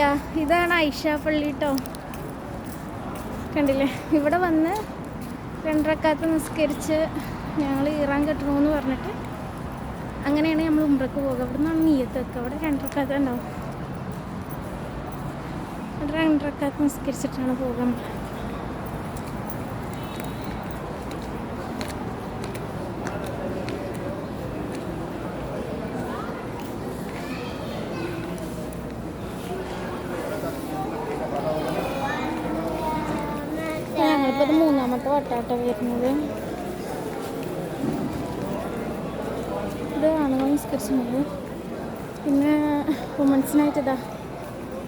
യാ ഇതാണ് ഐഷാപ്പള്ളി പള്ളി കേട്ടോ കണ്ടില്ലേ? ഇവിടെ വന്ന് രണ്ടരക്കാത്ത് നിസ്കരിച്ച് ഞങ്ങൾ ഇറാൻ കെട്ടണമെന്ന് പറഞ്ഞിട്ട് അങ്ങനെയാണ് നമ്മൾ ഉമ്രക്ക് പോകുക അവിടെ നിന്നാണ് നീയത്ത് വെക്കുക. അവിടെ രണ്ടരക്കാത്ത ഉണ്ടാവും. അവിടെ രണ്ടരക്കാലത്ത് നിസ്കരിച്ചിട്ടാണ് പോകുക ഇത് മൂന്നാമത്തെ വട്ടാട്ട വരുന്നത്. ഇത് ആണുങ്ങൾ നിസ്കരിച്ചിട്ടുണ്ട് പിന്നെ വുമൻസിനായിട്ട് ഇതാ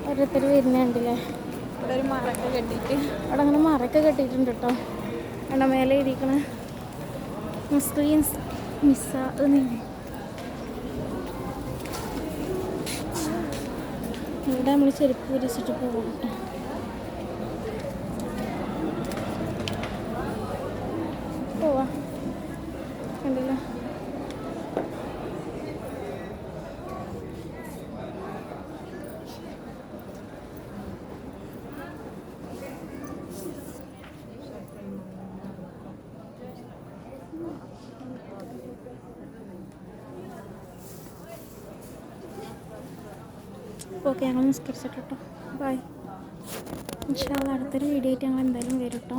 ഓരോരുത്തർ വരുന്നുണ്ടല്ലേ ഇവിടെ ഒരു മറൊക്കെ കെട്ടിയിട്ട്. അവിടെ അങ്ങനെ മറയൊക്കെ കെട്ടിയിട്ടുണ്ട് കേട്ടോ എണ്ണ മേലെ ഇരിക്കണ മുസ്ലിംസ് മിസ്സ ഇവിടെ നമ്മൾ ചെരുപ്പ് വിരിച്ചിട്ട് പോകും പോവാ. കണ്ടില്ല? ഓക്കെ ഞങ്ങൾ നിസ്കരിച്ചിട്ടോ ബൈ ഇൻഷാല്ല അടുത്തൊരു വീഡിയോ ആയിട്ട് ഞങ്ങൾ എന്തായാലും വരും കേട്ടോ.